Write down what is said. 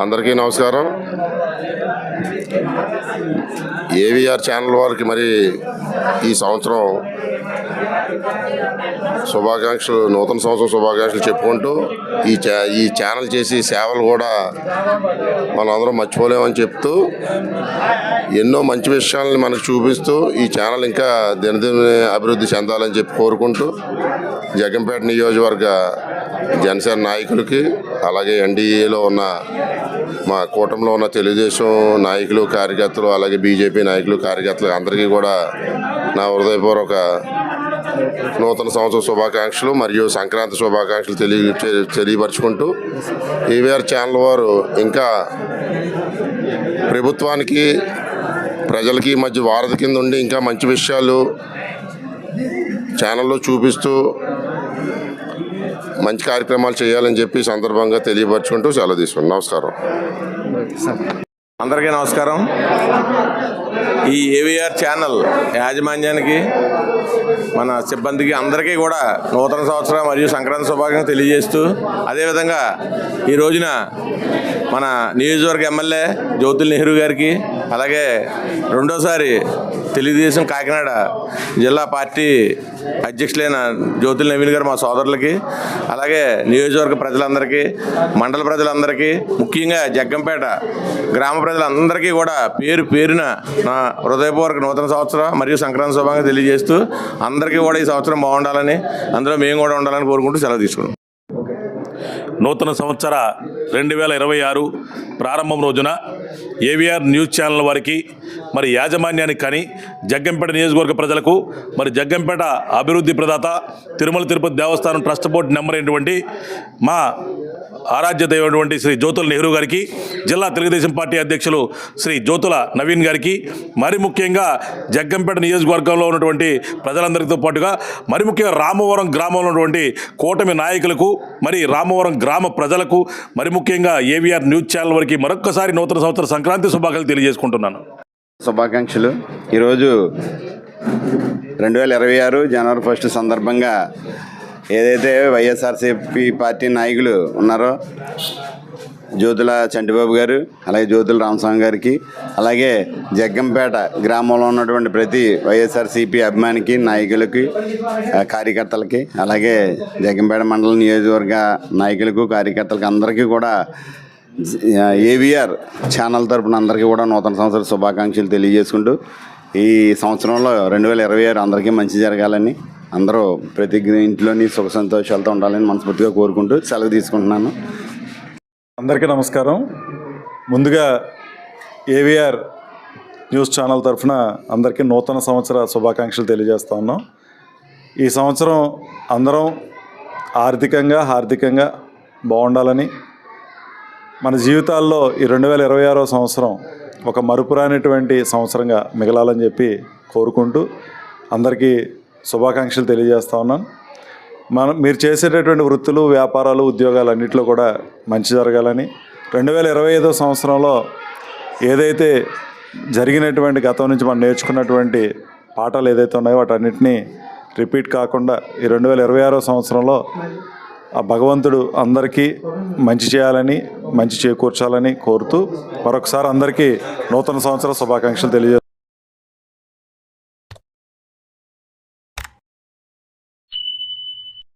అందరికీ నమస్కారం. AVR channel వారికి మరి ఈ సంవత్సరం శుభాకాంక్షలు నూతన సంవత్సరం శుభాకాంక్షలు చెప్పుకుంటూ ఈ ఈ ఛానల్ చేసి సేవలు కూడా మనందరం మర్చిపోలేమని చెప్తూ ఎన్నో మంచి విషయాలను మనకు చూపిస్తూ ఈ ఛానల్ ఇంకా దినదిన అభివృద్ధి చెందాలని చెప్పి కోరుకుంటూ జగంపేట నియోజకవర్గ జనసేన నాయకులకి అలాగే ఎన్డీఏలో ఉన్న మా కూటమిలో ఉన్న తెలుగుదేశం నాయకులు కార్యకర్తలు అలాగే బీజేపీ నాయకులు కార్యకర్తలు అందరికీ కూడా నా హృదయపూర్వక నూతన సంవత్సర శుభాకాంక్షలు మరియు సంక్రాంతి శుభాకాంక్షలు తెలియ తెలియపరుచుకుంటూ ఈవీఆర్ ఛానల్ వారు ఇంకా ప్రభుత్వానికి ప్రజలకి మధ్య వారధి కింద ఉండి ఇంకా మంచి విషయాలు ఛానల్లో చూపిస్తూ మంచి కార్యక్రమాలు చేయాలని చెప్పి సందర్భంగా తెలియపరచుకుంటూ సెలవు తీసుకున్నాను నమస్కారం. అందరికీ నమస్కారం. ఈ ఏవిఆర్ ఛానల్ యాజమాన్యానికి మన సిబ్బందికి అందరికీ కూడా నూతన సంవత్సరం మరియు సంక్రాంతి శుభాకాంక్షలు తెలియజేస్తూ అదేవిధంగా ఈ రోజున మన నియోజకవర్గ ఎమ్మెల్యే జ్యోతుల్ నెహ్రూ గారికి అలాగే రెండోసారి తెలుగుదేశం కాకినాడ జిల్లా పార్టీ అధ్యక్షులైన జ్యోతుల నవీన్ గారు మా సోదరులకి అలాగే నియోజకవర్గ ప్రజలందరికీ మండల ప్రజలందరికీ ముఖ్యంగా జగ్గంపేట గ్రామ ప్రజలందరికీ కూడా పేరు పేరున నా హృదయపూర్వక నూతన సంవత్సరం మరియు సంక్రాంతి శుభంగా తెలియజేస్తూ అందరికీ కూడా ఈ సంవత్సరం బాగుండాలని అందులో మేము కూడా ఉండాలని కోరుకుంటూ సెలవు తీసుకున్నాం. నూతన సంవత్సర రెండు వేల ఇరవై ఆరు ప్రారంభం రోజున ఏవిఆర్ న్యూస్ ఛానల్ వారికి మరి యాజమాన్యానికి కానీ జగ్గంపేట నియోజకవర్గ ప్రజలకు మరి జగ్గంపేట అభివృద్ధి ప్రదాత తిరుమల తిరుపతి దేవస్థానం ట్రస్ట్ బోర్డు నెంబర్ అయినటువంటి మా ఆరాధ్య దైవటువంటి శ్రీ జ్యోతుల నెహ్రూ గారికి జిల్లా తెలుగుదేశం పార్టీ అధ్యక్షులు శ్రీ జ్యోతుల నవీన్ గారికి మరి ముఖ్యంగా జగ్గంపేట నియోజకవర్గంలో ఉన్నటువంటి ప్రజలందరితో పాటుగా మరి ముఖ్యంగా రామవరం గ్రామంలో ఉన్నటువంటి కూటమి నాయకులకు మరి రామవరం గ్రామ ప్రజలకు మరి ముఖ్యంగా ఏవిఆర్ న్యూస్ ఛానల్ వారికి మరొక్కసారి నూతన సంవత్సర సంక్రాంతి శుభాకాంక్షలు తెలియజేసుకుంటున్నాను. శుభాకాంక్షలు. ఈరోజు రెండు వేల ఇరవై ఆరు జనవరి ఫస్ట్ సందర్భంగా ఏదైతే వైఎస్ఆర్సీపీ పార్టీ నాయకులు ఉన్నారో జ్యోతుల చంటిబాబు గారు అలాగే జ్యోతుల రామస్వామి గారికి అలాగే జగ్గంపేట గ్రామంలో ఉన్నటువంటి ప్రతి వైఎస్ఆర్సీపీ అభిమానికి నాయకులకి కార్యకర్తలకి అలాగే జగ్గంపేట మండల నియోజకవర్గ నాయకులకు కార్యకర్తలకు అందరికీ కూడా ఏవిఆర్ ఛానల్ తరపున అందరికీ కూడా నూతన సంవత్సర శుభాకాంక్షలు తెలియజేసుకుంటూ ఈ సంవత్సరంలో రెండు వేల ఇరవై ఆరు అందరికీ మంచి జరగాలని అందరూ ప్రతి ఇంట్లోని సుఖ సంతోషాలతో ఉండాలని మనస్ఫూర్తిగా కోరుకుంటూ సెలవు తీసుకుంటున్నాను. అందరికీ నమస్కారం. ముందుగా ఏవిఆర్ న్యూస్ ఛానల్ తరఫున అందరికీ నూతన సంవత్సర శుభాకాంక్షలు తెలియజేస్తా ఉన్నాం. ఈ సంవత్సరం అందరం ఆర్థికంగా హార్దికంగా బాగుండాలని మన జీవితాల్లో ఈ రెండు వేల ఇరవై ఆరో సంవత్సరం ఒక మరుపురానిటువంటి సంవత్సరంగా మిగలాలని చెప్పి కోరుకుంటూ అందరికీ శుభాకాంక్షలు తెలియజేస్తా ఉన్నాను. మనం మీరు చేసేటటువంటి వృత్తులు వ్యాపారాలు ఉద్యోగాలు అన్నింటిలో కూడా మంచి జరగాలని రెండు వేల ఇరవై ఐదో సంవత్సరంలో ఏదైతే జరిగినటువంటి గతం నుంచి మనం నేర్చుకున్నటువంటి పాఠాలు ఏదైతే ఉన్నాయో వాటన్నిటినీ రిపీట్ కాకుండా ఈ రెండు వేల ఇరవై ఆరో సంవత్సరంలో ఆ భగవంతుడు అందరికీ మంచి చేయాలని మంచి చేకూర్చాలని కోరుతూ మరొకసారి అందరికీ నూతన సంవత్సర శుభాకాంక్షలు తెలియజేస్తాను